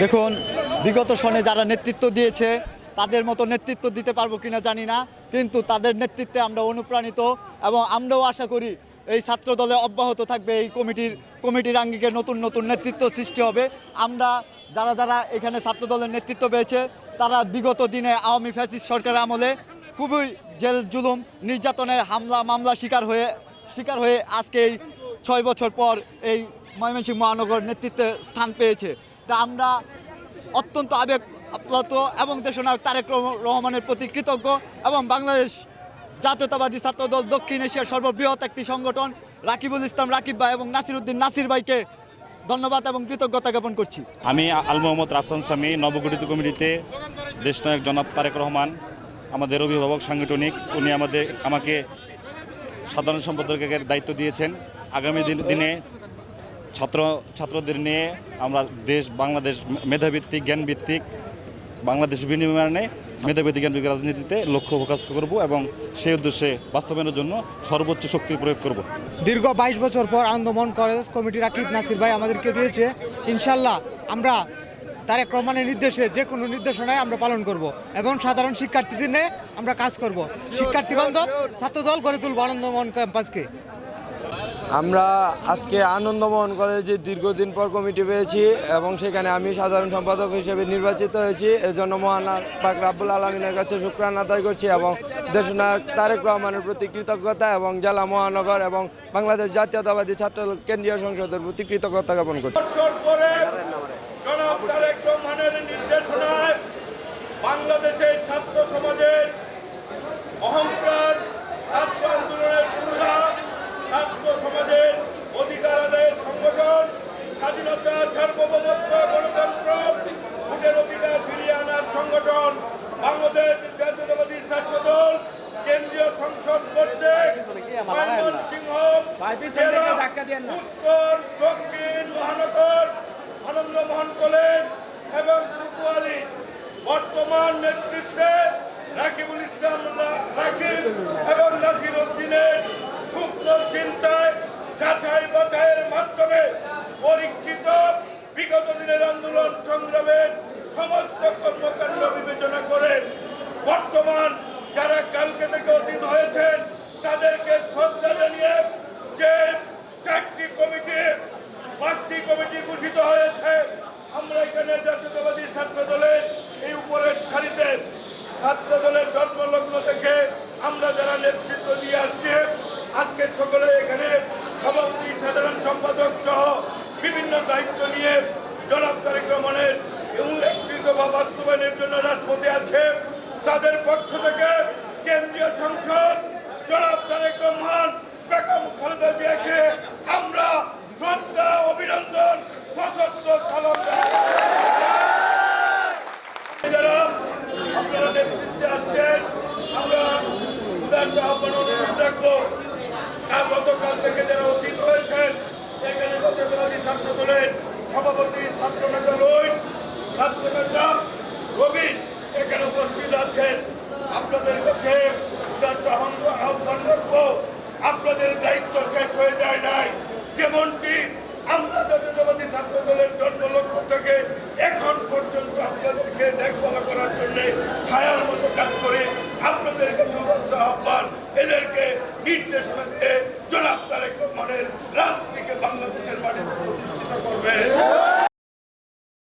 দেখুন, বিগত সনে যারা নেতৃত্ব দিয়েছে, তাদের মতো নেতৃত্ব দিতে পারব কিনা জানি না, কিন্তু তাদের নেতৃত্বে আমরা অনুপ্রাণিত এবং আমরাও আশা করি এই ছাত্র দলে অব্যাহত থাকবে, এই কমিটির কমিটির আঙ্গিকে নতুন নতুন নেতৃত্ব সৃষ্টি হবে। আমরা যারা যারা এখানে ছাত্র দলের নেতৃত্ব পেয়েছে, তারা বিগত দিনে আওয়ামী ফ্যাসিস্ট সরকারের আমলে খুবই জেল, জুলুম নির্যাতনের হামলা, মামলা শিকার হয়ে শিকার হয়ে আজকে এই ছয় বছর পর এই ময়মনসিংহ মহানগর নেতৃত্বে স্থান পেয়েছে। তা আমরা অত্যন্ত আবেগ আপ্লত এবং দেশনায়ক তারেক রহমানের প্রতি কৃতজ্ঞ এবং বাংলাদেশ জাতীয়তাবাদী ছাত্রদল দক্ষিণ এশিয়ার সর্ববৃহৎ একটি সংগঠন রাকিবুল ইসলাম, রাকিব ভাই এবং নাসিরউদ্দিন নাসির ভাইকে ধন্যবাদ এবং কৃতজ্ঞতা জ্ঞাপন করছি। আমি আল মোহাম্মদ রাফসান সামি নবগঠিত কমিটিতে দেশনায়ক জনাব তারেক রহমান, আমাদের অভিভাবক সাংগঠনিক, উনি আমাদের, আমাকে সাধারণ সম্পাদকের দায়িত্ব দিয়েছেন। আগামী দিনে ছাত্র ছাত্রদের নিয়ে আমরা দেশ, বাংলাদেশ মেধাভিত্তিক, জ্ঞানভিত্তিক, বাংলাদেশ বিনিময়ে মেধাভিত্তিক জ্ঞানভিত্তিক রাজনীতিতে লক্ষ্য ফোকাস করব এবং সেই উদ্দেশ্যে বাস্তবায়নের জন্য সর্বোচ্চ শক্তি প্রয়োগ করব। দীর্ঘ বাইশ বছর পর আনন্দমোহন কলেজ কমিটি রাকিব নাসির ভাই আমাদেরকে দিয়েছে, ইনশাল্লাহ আমরা তারেক রহমানের নির্দেশে যে কোনো নির্দেশনায় আমরা পালন করব এবং সাধারণ শিক্ষার্থীদের নিয়ে আমরা কাজ করব। শিক্ষার্থী বান্ধব, ছাত্রদল গড়ে তুলব আনন্দমোহন ক্যাম্পাসকে। আমরা আজকে আনন্দমোহন কলেজে দীর্ঘদিন পর কমিটি পেয়েছি এবং সেখানে আমি সাধারণ সম্পাদক হিসেবে নির্বাচিত হয়েছি। এজন্য মহান পাক রাব্বুল আলমিনের কাছে শুক্রান আদায় করছি এবং দেশনায়ক তারেক রহমানের প্রতি কৃতজ্ঞতা এবং জেলা মহানগর এবং বাংলাদেশ জাতীয়তাবাদী ছাত্র কেন্দ্রীয় সংসদের প্রতি কৃতজ্ঞতা জ্ঞাপন করছি বছর পরে জনাব তারেক রহমানের নির্দেশনায় বাংলাদেশের ছাত্র সমাজের অহংকার ছাত্র আন্দোলনের পূর্বা ছাত্র সমাজের অধিকার আদায়ের সংগঠন স্বাধীনতা সার্বভৌমত্ব গণতন্ত্র ভোটের অধিকার ফিরিয়ে আনার সংগঠন বাংলাদেশ জাতীয়তাবাদী ছাত্র দল কেন্দ্রীয় সংসদ কর্তৃক জেলা, উত্তর, দক্ষিণ মহানগর, আনন্দমোহন কলেজ এবং কুকুয়ালি বর্তমান নেতৃত্বে রাকিবুল ইসলাম রাকিব এবং নাসির উদ্দিনের শুক্ল চিন্তায় যাচাই বাছাইয়ের মাধ্যমে পরীক্ষিত বিগত দিনের আন্দোলন সংগ্রামের সমস্ত কর্মকাণ্ড বিবেচনা করে বর্তমান যারা কালকে থেকে অতীত হয়েছেন, তাদেরকে শ্রদ্ধা জানিয়ে যে চারটি কমিটি, পাঁচটি কমিটি ঘোষিত হয়েছে। আমরা এখানে জাতীয়তাবাদী ছাত্র দলের এই উপরের সারিতে ছাত্র দলের জন্মলগ্ন থেকে আমরা যারা নেতৃত্ব দিয়ে আসছি, আজকে সকলে এখানে সভাপতি, সাধারণ সম্পাদক সহ বিভিন্ন দায়িত্ব নিয়ে জনাব তারেক রহমানের এই উল্লেখযোগ্য বা বাস্তবায়নের জন্য রাজপথে আছে তাদের পক্ষ থেকে কেন্দ্রীয় সংসদ জনাব তারেক রহমান বেগম খালেদা জিয়াকে আমরা শ্রদ্ধা অভিনন্দন সশস্ত্র সালাম জানাই। যারা আমরা রাখব। যারা দলের সভাপতি ছাত্র ছাত্র এখানে উপস্থিত আছেন। আপনাদের কাছে আপনাদের দায়িত্ব শেষ হয়ে যায় নাই যেমনটি আমরা জাতীয়তাবাদী ছাত্র দলের জন্ম লক্ষ্য থেকে এখন পর্যন্ত আপনাদেরকে দেখভাল করার জন্য ছায়ার মতো কাজ করে আপনাদের কাছে উদার্ত আহ্বান এদেরকে নির্দেশনা দিয়ে জনাব তারেক রহমানের রাজনীতিকে বাংলাদেশের মাটিতে প্রতিষ্ঠিত করবে।